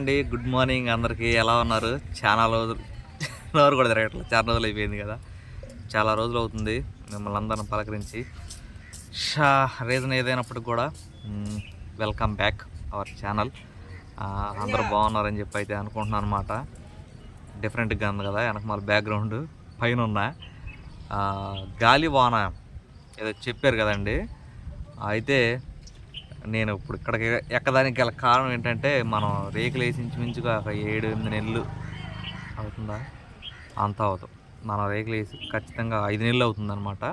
అండి. Good morning అందరికీ. ఎలా ఉన్నారు? చాలా రోజులు నోరు కూడా తిరగట్లేదు. చాలా రోజులు అయిపోయింది కదా. చాలా రోజులు అవుతుంది మిమ్మల్ని అందరం పలకరించి. షా రీజన్ ఏదైనప్పటికి కూడా వెల్కమ్ బ్యాక్ అవర్ ఛానల్ అందరూ బాగున్నారని చెప్పి అయితే అనుకుంటున్నాను అనమాట డిఫరెంట్గా ఉంది కదా వెనక మన బ్యాక్గ్రౌండ్ పైన ఉన్న గాలి వాన ఏదో చెప్పారు కదండి. అయితే నేను ఇప్పుడు ఇక్కడికి ఎక్కడానికి గల కారణం ఏంటంటే మనం రేకులు వేసి ఇంచుమించుగా ఒక ఏడు ఎనిమిది నెలలు అవుతుందా? అంత అవుతాం. మనం రేకులు వేసి ఖచ్చితంగా ఐదు నెలలు అవుతుందన్నమాట.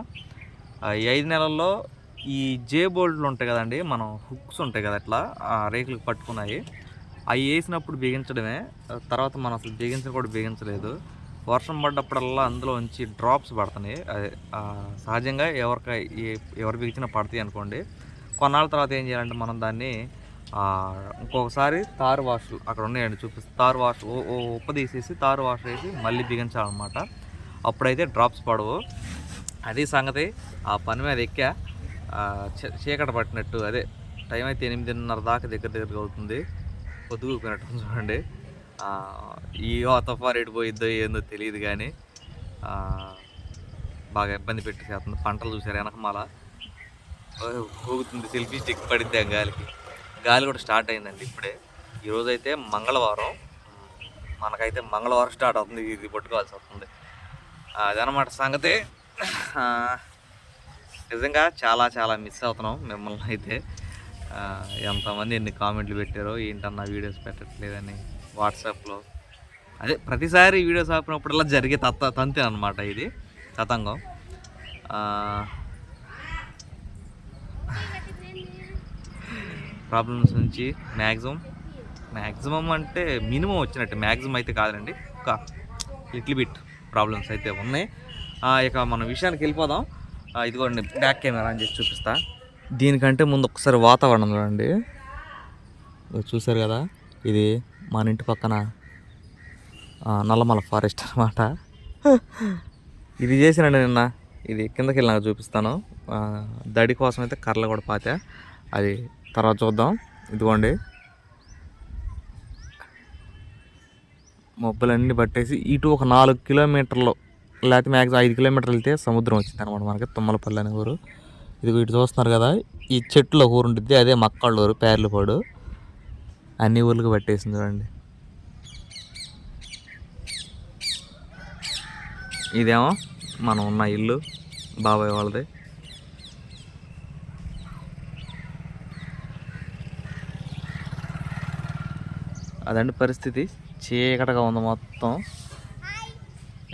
ఈ ఐదు నెలల్లో ఈ జే బోల్ట్లు ఉంటాయి కదండి మనం హుక్స్ ఉంటాయి కదా అట్లా ఆ రేకులకు పట్టుకున్నాయి. అవి వేసినప్పుడు బిగించడమే తర్వాత మనం అసలు బిగించడం కూడా బిగించలేదు. వర్షం పడ్డప్పుడల్లా అందులో నుంచి డ్రాప్స్ పడుతున్నాయి. అదే సహజంగా ఎవరికి ఎవరు బిగించినా పడతాయి అనుకోండి. కొన్నాళ్ళ తర్వాత ఏం చేయాలంటే మనం దాన్ని ఇంకొకసారి తారు వాష్ అక్కడ ఉన్నాయండి చూపిస్తే తారు వాష్ ఓ ఉప్ప తీసేసి తారు వాష్ వేసి మళ్ళీ బిగించాలన్నమాట. అప్పుడైతే డ్రాప్స్ పడవు. అది సంగతి ఆ పని మీద ఎక్కా చీకట పట్టినట్టు అదే టైం అయితే ఎనిమిదిన్నర దాకా దగ్గర దగ్గరగా అవుతుంది. పొద్దుగుపోయినట్టు చూడండి. ఈ తుఫాన్ ఎడిపోయిద్దో ఏందో తెలియదు కానీ బాగా ఇబ్బంది పెట్టేసేస్తుంది. పంటలు చూసారు వెనకమాల ఊగుతుంది సెల్ఫీ స్టిక్ పడిద్ది ఆ గాలికి గాలి కూడా స్టార్ట్ అయిందండి ఇప్పుడే. ఈరోజు అయితే మంగళవారం. మనకైతే మంగళవారం స్టార్ట్ అవుతుంది. ఇది పట్టుకోవాల్సి వస్తుంది. అదనమాట సంగతి. నిజంగా చాలా చాలా మిస్ అవుతున్నాం మిమ్మల్ని అయితే. ఎంతమంది ఎన్ని కామెంట్లు పెట్టారో ఏంటన్నా వీడియోస్ పెట్టట్లేదని వాట్సాప్లో. అదే ప్రతిసారి వీడియోస్ ఆపినప్పుడల్లా జరిగే తత్త తంతే అనమాట ఇది. తతంగం. ప్రాబ్లమ్స్ నుంచి మ్యాక్సిమం మ్యాక్సిమం అంటే మినిమం వచ్చినట్టు. మ్యాక్సిమం అయితే కాదండి ఒక లిటిల్ బిట్ ప్రాబ్లమ్స్ అయితే ఉన్నాయి. ఆ, ఇక మన విషయానికి వెళ్ళిపోదాం. ఇదిగోండి బ్యాక్ కెమెరా అని చెప్పి చూపిస్తా. దీనికంటే ముందు ఒకసారి వాతావరణం చూడండి చూశారు చూసారు కదా? ఇది మన ఇంటి పక్కన నల్లమల ఫారెస్ట్ అనమాట ఇది చేసినండి నిన్న. ఇది కిందకి వెళ్ళినాక చూపిస్తాను. దడి కోసం అయితే కర్రలు కూడా పాతా. అది తర్వాత చూద్దాం. ఇదిగోండి. మబ్బులన్నీ పట్టేసి ఇటు ఒక నాలుగు కిలోమీటర్లు లేకపోతే మ్యాక్సిమం ఐదు కిలోమీటర్లు వెళ్తే సముద్రం వచ్చింది అనమాట మనకి తుమ్మలపల్లి అనే ఊరు. ఇది ఇటు చూస్తున్నారు కదా ఈ చెట్టులో ఒక ఊరు ఉంటుంది అదే మక్కళ్ళ ఊరు పేర్లపాడు. అన్ని ఊర్లకు పట్టేసింది చూడండి. ఇదేమో మనం ఉన్న ఇల్లు బాబాయ్ వాళ్ళది. అదండి పరిస్థితి. చీకటగా ఉంది మొత్తం.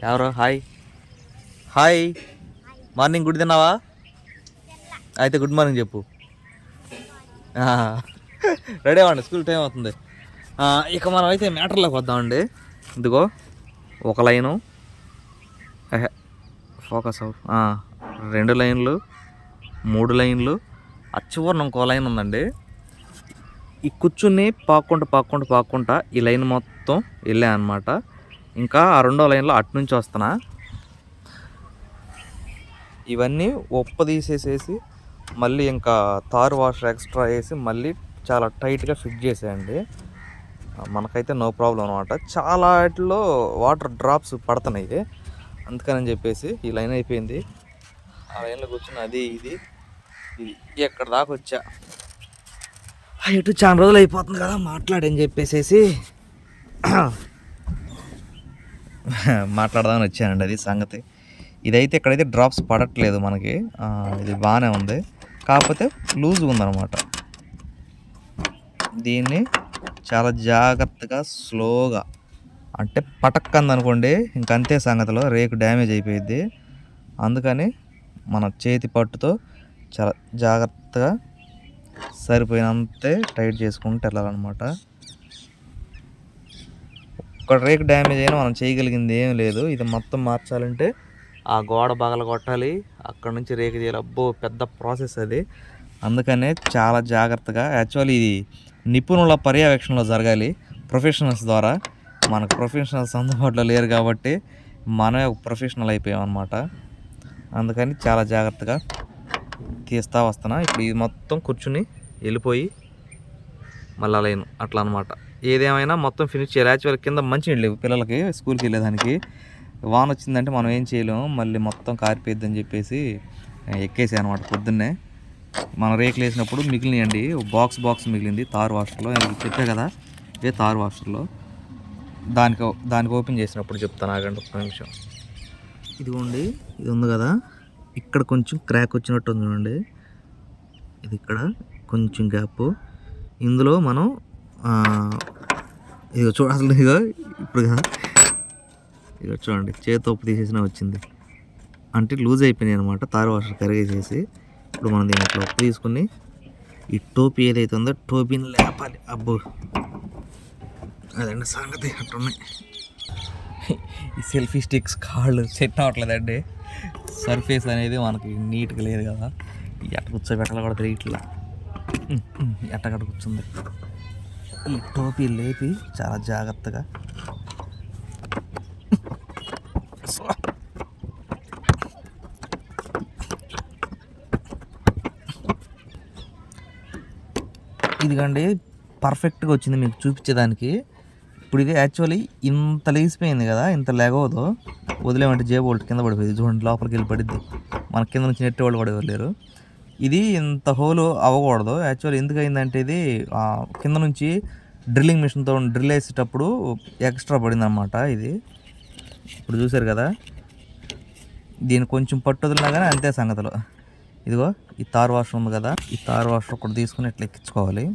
ఎవరు? హాయ్. హాయ్. మార్నింగ్ గుడి తిన్నావా? అయితే గుడ్ మార్నింగ్ చెప్పు. రెడీ అవ్వండి స్కూల్ టైం అవుతుంది. ఇక మనం అయితే మ్యాటర్లోకి వద్దామండి. ఇదిగో ఒక లైను. ఫోకస్ అవు రెండు లైన్లు మూడు లైన్లు. ఆ ఇంకో లైన్ ఉందండి. ఈ కూర్చుని పాక్కుంటూ పాక్కుంటూ పాక్కుంటా ఈ లైన్ మొత్తం వెళ్ళా అనమాట ఇంకా ఆ రెండో లైన్లో అటు నుంచి వస్తున్నా. ఇవన్నీ ఉప్ప తీసేసేసి మళ్ళీ ఇంకా తారు వాషర్ ఎక్స్ట్రా వేసి మళ్ళీ చాలా టైట్గా ఫిట్ చేసేయండి. మనకైతే నో ప్రాబ్లం అనమాట చాలా వాటిలో వాటర్ డ్రాప్స్ పడుతున్నాయి. అందుకని చెప్పేసి ఈ లైన్ అయిపోయింది. ఆ లైన్లో కూర్చుని అది ఇది ఇది ఎక్కడ దాకా వచ్చా? ఇటు చాలా రోజులు అయిపోతుంది కదా మాట్లాడని చెప్పేసేసి. మాట్లాడదామని వచ్చానండి అది సంగతి. ఇదైతే ఇక్కడైతే డ్రాప్స్ పడట్లేదు మనకి ఇది బాగానే ఉంది. కాకపోతే లూజ్గా ఉందన్నమాట. దీన్ని చాలా జాగ్రత్తగా స్లోగా అంటే పటక్కంది అనుకోండి ఇంకంతే సంగతిలో రేకు డ్యామేజ్ అయిపోయింది అందుకని మన చేతి పట్టుతో చాలా జాగ్రత్తగా సరిపోయినంతే టైట్ చేసుకుంటూ వెళ్ళాలన్నమాట. ఒక రేకు డ్యామేజ్ అయినా మనం చేయగలిగింది ఏం లేదు. ఇది మొత్తం మార్చాలంటే ఆ గోడ బగల కొట్టాలి. అక్కడ నుంచి రేకు తీయాలి. అబ్బో పెద్ద ప్రాసెస్ అది. అందుకనే చాలా జాగ్రత్తగా యాక్చువల్లీ ఇది నిపుణుల పర్యవేక్షణలో జరగాలి. ప్రొఫెషనల్స్ ద్వారా. మనకు ప్రొఫెషనల్స్ అందుబాటులో లేరు కాబట్టి మనమే ఒక ప్రొఫెషనల్ అయిపోయాం అనమాట అందుకని చాలా జాగ్రత్తగా తీస్తా వస్తున్నా. ఇప్పుడు ఇది మొత్తం కూర్చుని వెళ్ళిపోయి మళ్ళీ లైన్. అట్లా అనమాట ఏదేమైనా మొత్తం ఫినిష్ చేయాలి. యాక్చువల్ కింద మంచి నీళ్ళు లేవు. పిల్లలకి స్కూల్కి వెళ్ళేదానికి వాన వచ్చిందంటే మనం ఏం చేయలేము మళ్ళీ మొత్తం కారిపోయిద్దని చెప్పేసి ఎక్కేసాయి అనమాట పొద్దున్నే. మనం రేకులు వేసినప్పుడు మిగిలినాయండి. బాక్స్ బాక్స్ మిగిలింది. తారు వాషర్లో నేను చెప్పా కదా ఏ తారు వాషర్లో దానికి దానికి ఓపెన్ చేసినప్పుడు చెప్తాను. ఆగండి ఒక్క నిమిషం. ఇదిగోండి ఇది ఉంది కదా. ఇక్కడ కొంచెం క్రాక్ వచ్చినట్టు ఉంది చూడండి. ఇది ఇక్కడ కొంచెం గ్యాప్ ఇందులో మనం ఆ, ఇదిగో చూడ అసలు ఇదిగో ఇప్పుడు కదా ఇదిగో చూడండి చేతి ఉప్పు తీసేసిన వచ్చింది. అంటే లూజ్ అయిపోయినాయి అనమాట తారు వాషర్ కరిగేసేసి. ఇప్పుడు మనం దీని ఇట్లా ఉప్పు తీసుకుని ఈ టోపీ ఏదైతే ఉందో టోపీని లేపాలి. అబ్బో! అదండి సంగతి అట్టున్నాయి ఈ సెల్ఫీ స్టిక్స్ కాళ్ళు సెట్ అవ్వట్లేదండి. సర్ఫేస్ అనేది మనకి నీట్గా లేదు కదా. ఎట్ట కూర్చోబెట్టాలి కూడా తెలియట్లా. ఎట్టగట్ట కూర్చుంది. ఈ టోపీ లేపి చాలా జాగ్రత్తగా. ఇదిగండి పర్ఫెక్ట్గా వచ్చింది మీకు చూపించేదానికి. ఇప్పుడు ఇది యాక్చువల్లీ ఇంత లేసిపోయింది కదా ఇంత లేగవదు. వదిలేమంటే జేబు ఒకటి కింద పడిపోయింది. చూడండి లోపలికి వెళ్ళి పడిద్ది. మన కింద నుంచి నెట్టే వాళ్ళు కూడా లేరు. ఇది ఇంత హోలు అవ్వకూడదు. యాక్చువల్లీ ఎందుకు అయిందంటే ఇది కింద నుంచి డ్రిల్లింగ్ మిషన్తో డ్రిల్ వేసేటప్పుడు ఎక్స్ట్రా పడిందనమాట ఇది. ఇప్పుడు చూసారు కదా దీన్ని కొంచెం పట్టు వదిలినా కానీ అంతే సంగతులు. ఇదిగో ఈ తార్ వాషర్ ఉంది కదా ఈ తార్ వాషర్ ఒకటి తీసుకుని ఇట్లా ఎక్కించుకోవాలి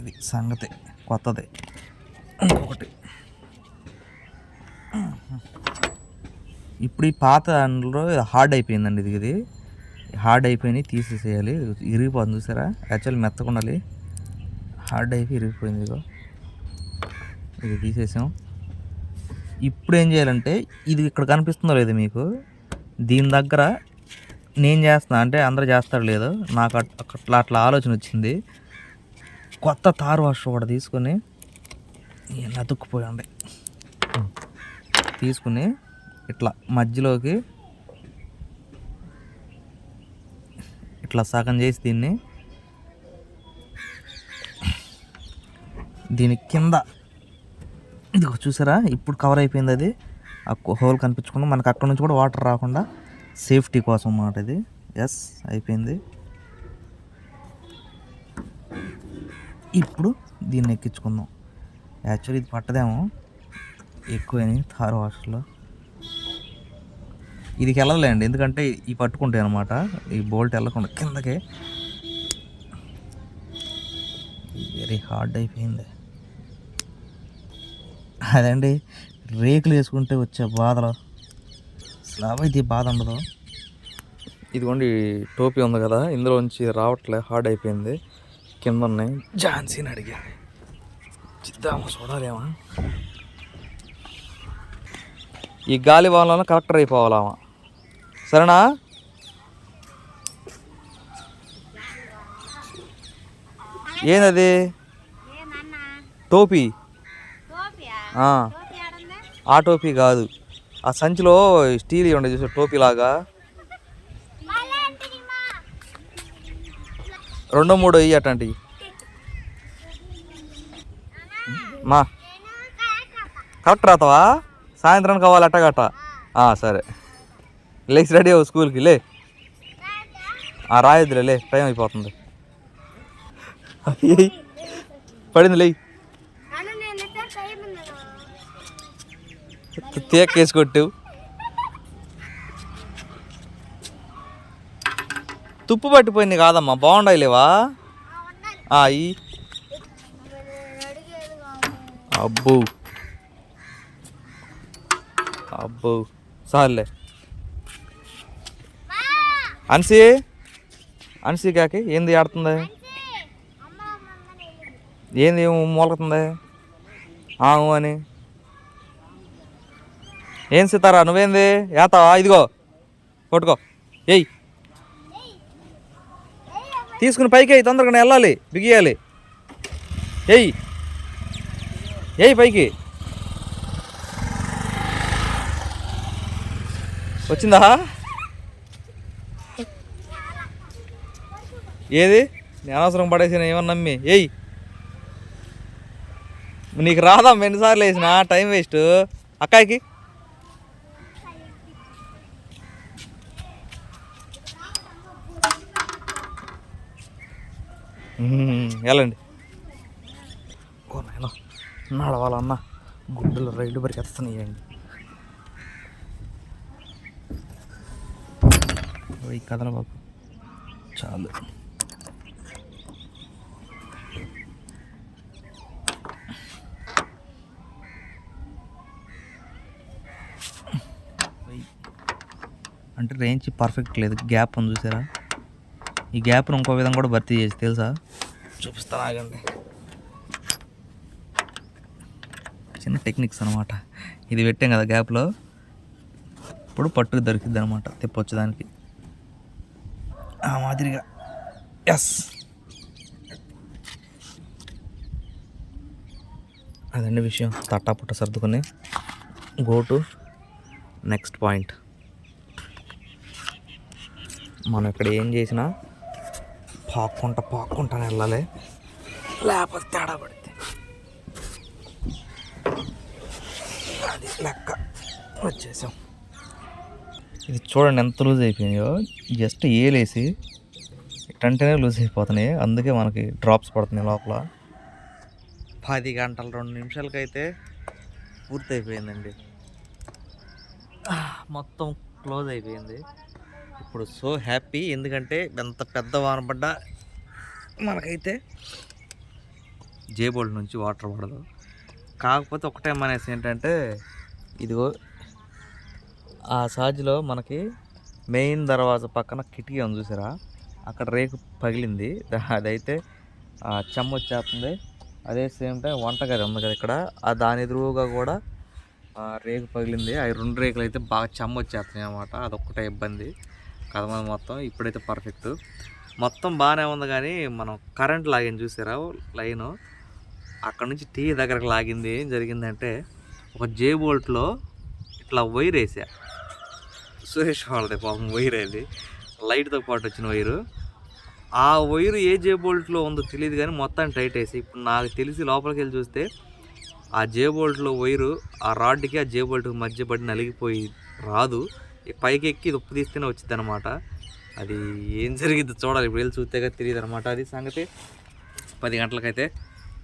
ఇది సంగతి కొత్తది. ఇంకొకటి. ఇప్పుడు ఈ పాత దాంట్లో హార్డ్ అయిపోయిందండి ఇది ఇది. హార్డ్ అయిపోయినాయి తీసేసేయాలి. ఇరిగిపోతుంది చూసారా? యాక్చువల్ మెత్తకుండాలి. హార్డ్ అయిపోయి ఇరిగిపోయింది ఇదిగో. ఇది తీసేసాం. ఇప్పుడు ఏం చేయాలంటే ఇది ఇక్కడ కనిపిస్తుందో లేదు మీకు? దీని దగ్గర నేను చేస్తున్నా అంటే అందరూ చేస్తాడు లేదు? నాకు అట్లా అట్లా ఆలోచన వచ్చింది. కొత్త తారు వాష్ కూడా తీసుకొని దుక్కుపోయండి తీసుకుని ఇట్లా మధ్యలోకి ఇట్లా సగం చేసి దీన్ని దీని కింద ఇదిగో చూసారా? ఇప్పుడు కవర్ అయిపోయింది అది. ఆ హోల్ కనిపించకుండా మనకు అక్కడ నుంచి కూడా వాటర్ రాకుండా సేఫ్టీ కోసం అన్నమాట ఇది. ఎస్ అయిపోయింది. ఇప్పుడు దీన్ని ఎక్కించుకుందాం. యాక్చువల్లీ ఇది పట్టదేమో. ఎక్కువని థార్ వాషర్లో. ఇది వెళ్ళలేండి ఎందుకంటే ఈ పట్టుకుంటాయి అనమాట ఈ బోల్ట్ వెళ్ళకుండా కిందకే. వెరీ హార్డ్ అయిపోయింది. అదండి రేకులు వేసుకుంటే వచ్చే బాధలు. స్లాబ్ అయితే బాధ ఉండదు. ఇదిగోండి టోపీ ఉంది కదా ఇందులోంచి రావట్లే హార్డ్ అయిపోయింది. కింద ఉన్నాయి ఝాన్సీని అడిగా. చిద్దాము చూడాలేమా? ఈ గాలి వాళ్ళలో కలెక్టర్ అయిపోవాలామా? సరేనా? ఏందది? టోపీ? ఆ, ఆ టోపీ కాదు. ఆ సంచిలో స్టీల్ ఉండే చూసే టోపీ లాగా? రెండో మూడో ఇయ్యి అట్లాంటివి మా. కరెక్ట్ రాతావా? సాయంత్రం కావాలి అట్టగట్ట సరే. లేచి రెడీ అవ్వు స్కూల్కి లే. రాయొద్దులే లే టైం అయిపోతుంది. పడింది లే. తేకేసి కొట్టు. తుప్పు పట్టిపోయింది కాదమ్మా బాగుండాయి లేవా? ఈ. అబ్బో. అబ్బో. సార్లే. అన్సి? అన్సి కాకి ఏంది ఆడుతుంది? ఏంది మూలకుతుంది ఆవు అని. ఏం సీతారా నువ్వేంది? ఏతావా? ఇదిగో. కొట్టుకో. ఏయ్. తీసుకుని పైకి అయ్యి తొందరగా వెళ్ళాలి బిగియాలి. ఏయ్. ఏయ్ పైకి. వచ్చిందా? ఏది? నేను అనవసరం పడేసిన ఏమన్నా నమ్మి. ఎయ్ నీకు రాదా ఎన్నిసార్లు వేసిన? Time waste. అక్కాయికి? వెళ్ళండి. ఓ నాయన నడవాలన్న గుడ్డలు రైలు పరిగెత్తున్నాయండి. ఈ కథల బాబు. చాలు. అంటే రేంజ్ పర్ఫెక్ట్ లేదు. గ్యాప్ ఉంది చూసారా? ఈ గ్యాప్ను ఇంకో విధంగా కూడా భర్తీ చేసి తెలుసా? చూపిస్తాను ఆగండి. చిన్న టెక్నిక్స్ అనమాట ఇది పెట్టాం కదా గ్యాప్లో ఇప్పుడు పట్టుకు దొరికిద్ది అనమాట తిప్పొచ్చు దానికి. ఆ మాదిరిగా. ఎస్ అదండి విషయం. తట్టా పుట్ట సర్దుకుని గో టు నెక్స్ట్ పాయింట్. మనం ఇక్కడ ఏం చేసినా పాక్కుంటా పాక్కుంటానే వెళ్ళాలి. లేకపోతే తేడా పడితే అది లెక్క. వచ్చేసాం. ఇది చూడండి ఎంత లూజ్ అయిపోయినాయో. జస్ట్ ఏలేసి ఇట్టంటేనే లూజ్ అయిపోతున్నాయి. అందుకే మనకి డ్రాప్స్ పడుతున్నాయి లోపల. పది గంటల రెండు నిమిషాలకైతే పూర్తి అయిపోయిందండి మొత్తం క్లోజ్ అయిపోయింది. ఇప్పుడు సో హ్యాపీ. ఎందుకంటే ఎంత పెద్ద వాన పడ్డా మనకైతే జేబోల్డ్ నుంచి వాటర్ పడదు. కాకపోతే ఒకటే మనేసి ఏంటంటే ఇదిగో ఆ సాజ్లో మనకి మెయిన్ దర్వాజా పక్కన కిటికీ ఉంది చూసారా? అక్కడ రేకు పగిలింది. అదైతే చెమ్మ వచ్చేస్తుంది అదే సేమ్ టైం వంటగది ఉంది కదా ఇక్కడ. ఆ దాని ఎదురుగా కూడా రేకు పగిలింది. ఆ రెండు రేకులు అయితే బాగా చెమ్మ వచ్చేస్తున్నాయి అనమాట అదొక్కటే ఇబ్బంది. కథ మొత్తం ఇప్పుడైతే పర్ఫెక్ట్ మొత్తం బాగానే ఉంది కానీ మనం కరెంట్ లాగింది చూసారా? లైను. అక్కడ నుంచి టీ దగ్గరకు లాగింది. ఏం జరిగిందంటే ఒక జే బోల్ట్లో ఇట్లా వైర్ వేసా. సురేష్ వాళ్ళది పాపం వైర్ అది. లైట్తో పాటు వచ్చిన వైరు ఆ వైరు ఏ జే బోల్ట్లో ఉందో తెలియదు కానీ మొత్తం టైట్ వేసి ఇప్పుడు నాకు తెలిసి లోపలికి వెళ్ళి చూస్తే ఆ జే బోల్ట్లో వైరు ఆ రాడ్కి ఆ జే బోల్ట్ మధ్య పడి నలిగిపోయి రాదు. పైకి ఎక్కి ఉప్పు తీస్తేనే వచ్చింది అనమాట అది ఏం జరిగిందో చూడాలి. ఇప్పుడు వెళ్ళి చూస్తే కదా తెలియదు అనమాట అది సంగతి. పది గంటలకైతే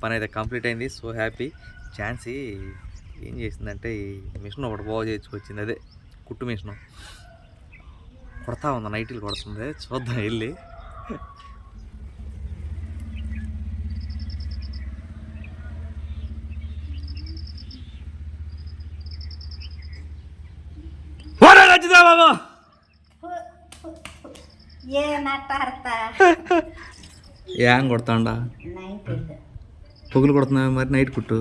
పని అయితే కంప్లీట్ అయింది. So happy. ఛాన్సీ ఏం చేసిందంటే ఈ మిషన్ ఒకటి బాగు చేయించుకొచ్చింది అదే కుట్టు మిషన్. కొడతా ఉంది. నైట్లు కొడుతుంది. చూద్దాం వెళ్ళి. ఏం కొడతాండా? పొగులు కొడుతున్నావు మరి నైట్ కుట్టు?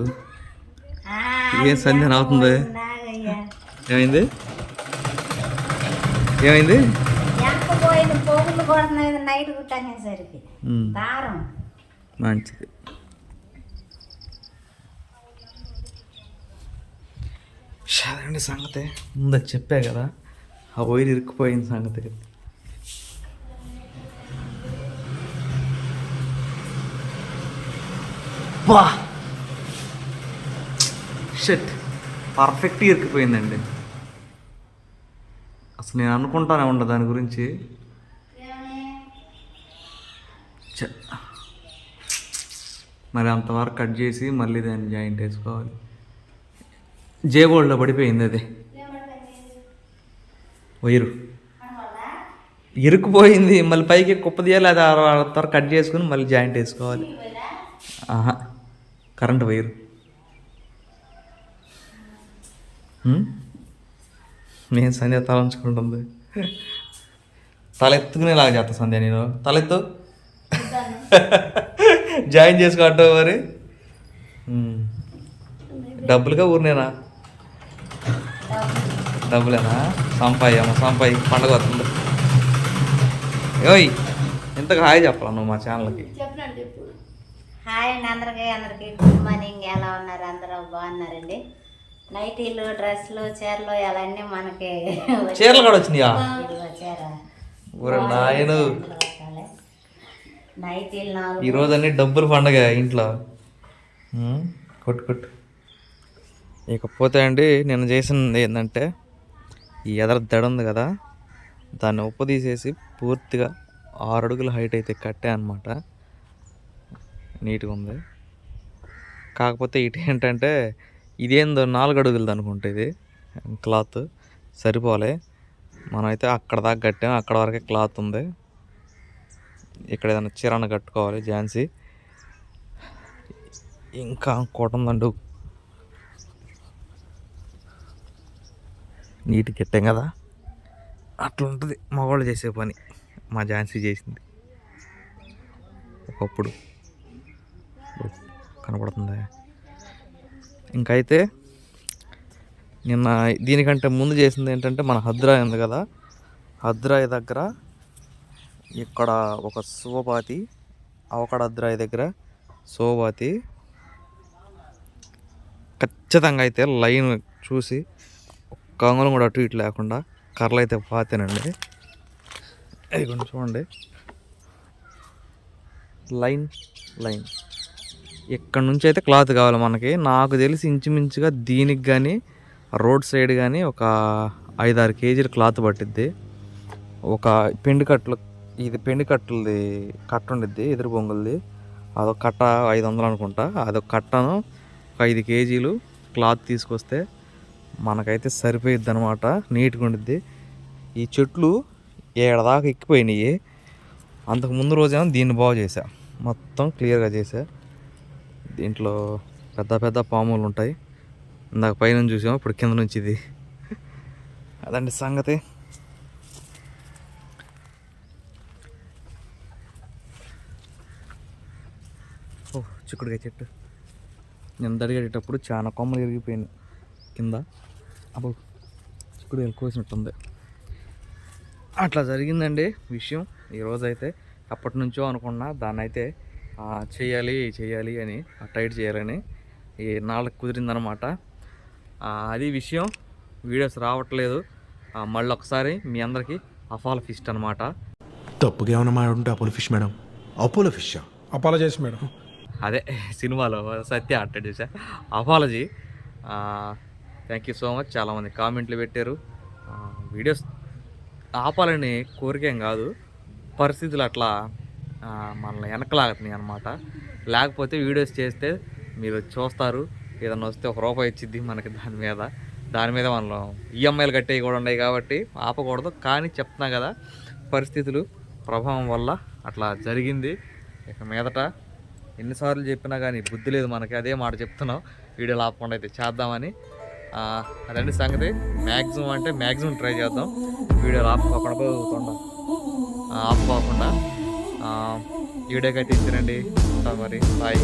ఏం సంధ్యాన అవుతుంది ఏమైంది? ఏమైంది? మంచిది. సరే సంగతి? ముందు చెప్పా కదా. ఆ వైర్ ఇరుక్కుపోయిన సంగతి అబ్బా. షెట్ పర్ఫెక్ట్ ఇరికిపోయిందండి అసలు నేను అనుకుంటానే ఉండ దాని గురించి. మరి అంతవరకు కట్ చేసి మళ్ళీ దాన్ని జాయింట్ వేసుకోవాలి. జేబోల్డ్లో పడిపోయింది అది. వైరు ఇరుక్కుపోయింది. మళ్ళీ పైకి కుప్ప తీయాలి అది త్వర కట్ చేసుకుని మళ్ళీ జాయింట్ వేసుకోవాలి. ఆహా. Current wire. నేను సంధ్య తలంచుకుంటుంది. తలెత్తుకునేలాగా చేస్తా సంధ్య నేను. తలెత్తు. జాయిన్ చేసుకోవటం మరి. డబ్బులుగా ఊరినేనా? డబ్బులేనా? సంపాయి అమ్మ సంపాయి పండగ వస్తుంది. ఓయ్ ఇంతకు హాయ్ చెప్పాలా నువ్వు మా ఛానల్కి? హాయ్ అండి అందరికీ అందరికీ గుడ్ మార్నింగ్ ఎలా ఉన్నారు? అందరూ బాగున్నారండి? నైటీలు డ్రెస్సులు చీరలు అవన్నీ మనకి చీరలు కూడా వచ్చినాయా? నాయను. నైటీలు నాలుగు. ఈ రోజు అన్ని డబ్బులు పండగ ఇంట్లో. కొట్టు కొట్టు. ఇకపోతే అండి నేను చేసింది ఏంటంటే ఈ ఎదర దడ ఉంది కదా దాన్ని ఉప్పు తీసేసి పూర్తిగా ఆరు అడుగుల హైట్ అయితే కట్టే అనమాట నీట్గా ఉంది. కాకపోతే ఇటు ఏంటంటే ఇదేందో నాలుగు అడుగులది అనుకుంటే ఇది క్లాత్ సరిపోలే. మనమైతే అక్కడ దాకా కట్టాం అక్కడ వరకే క్లాత్ ఉంది. ఇక్కడ ఏదైనా చీరన కట్టుకోవాలి ఝాన్సీ. ఇంకా ఇంకోటి ఉందండు నీటి కట్టాం కదా. అట్లా ఉంటుంది మగవాళ్ళు చేసే పని. మా ఝాన్సీ చేసింది. ఒకప్పుడు. కనపడుతుంది ఇంకైతే నిన్న దీనికంటే ముందు చేసింది ఏంటంటే మన హద్రాయి ఉంది కదా. హద్రాయి దగ్గర ఇక్కడ ఒక శివపాతి అవకడ హద్రాయి దగ్గర శివపాతి ఖచ్చితంగా అయితే లైన్ చూసి ఒక్క అంగుళం కూడా అటు ఇటు లేకుండా కర్రలు అయితే పాతేనండి. అది కొంచెం చూడండి. Line line. ఇక్కడ నుంచి అయితే క్లాత్ కావాలి మనకి. నాకు తెలిసి ఇంచుమించుగా దీనికి కానీ రోడ్ సైడ్ కానీ ఒక ఐదారు కేజీలు క్లాత్ పట్టిద్ది. ఒక పెండు కట్టలు ఇది పెండు కట్టలది కట్ట ఉండిద్ది ఎదురు బొంగులది. అదొక కట్ట ఐదు వందలు అనుకుంటా. అదొక కట్టను ఒక ఐదు కేజీలు క్లాత్ తీసుకొస్తే మనకైతే సరిపోయిద్ది అనమాట నీట్గా ఉండిద్ది. ఈ చెట్లు ఏడదాకా ఎక్కిపోయినాయి. అంతకు ముందు రోజేమో దీన్ని బాగు చేసా మొత్తం క్లియర్గా చేసా దీంట్లో పెద్ద పెద్ద పాములు ఉంటాయి. ఇందాక పైన చూసాము ఇప్పుడు కింద నుంచి ఇది. అదండి సంగతి. ఓ చిక్కుడుకాయ చెట్టు. నేను దడిగేటప్పుడు చాలా కొమ్మలు ఇరిగిపోయినాయి కింద. అబ్బో చిక్కుడు వెళ్ళిపోసినట్టుంది అట్లా జరిగిందండి విషయం. ఈరోజైతే అప్పటి నుంచో అనుకున్నా దాన్ని అయితే చేయాలి చేయాలి అని ఆ టైట్ చేయాలని ఈ నాళ్ళకు కుదిరిందనమాట అది విషయం వీడియోస్ రావట్లేదు. ఆ, మళ్ళీ ఒకసారి మీ అందరికీ అఫాల్ ఫిస్ట్ అనమాట తప్పుగా ఏమైనా మాడుంటే Apollo fish madam. Apollo fish apologise madam. అదే సినిమాలో సత్య అంటాడు చూసా. Apology. Thank you so much చాలామంది కామెంట్లు పెట్టారు. ఆ, వీడియోస్ ఆపాలని కోరికేం కాదు. పరిస్థితులు అట్లా మనల్ని వెనకలాగుతున్నాయి అనమాట లేకపోతే వీడియోస్ చేస్తే మీరు చూస్తారు. ఏదన్నా వస్తే ఒక రూపాయి ఇచ్చిద్ది మనకి దాని మీద. దాని మీద మనం ఈఎంఐలు కట్టేవి కూడా ఉన్నాయి కాబట్టి ఆపకూడదు. కానీ చెప్తున్నా కదా పరిస్థితులు ప్రభావం వల్ల అట్లా జరిగింది. ఇక మీదట ఎన్నిసార్లు చెప్పినా కానీ బుద్ధి లేదు మనకి. అదే మాట చెప్తున్నాం. వీడియోలు ఆపకుండా అయితే చేద్దామని. అదండి సంగతి. మ్యాక్సిమం అంటే మ్యాక్సిమం ట్రై చేద్దాం. వీడియోలు ఆపుకోకుండా ఆపుకోకుండా. వీడియోకి అయితే ఇచ్చారండి మరి బాయ్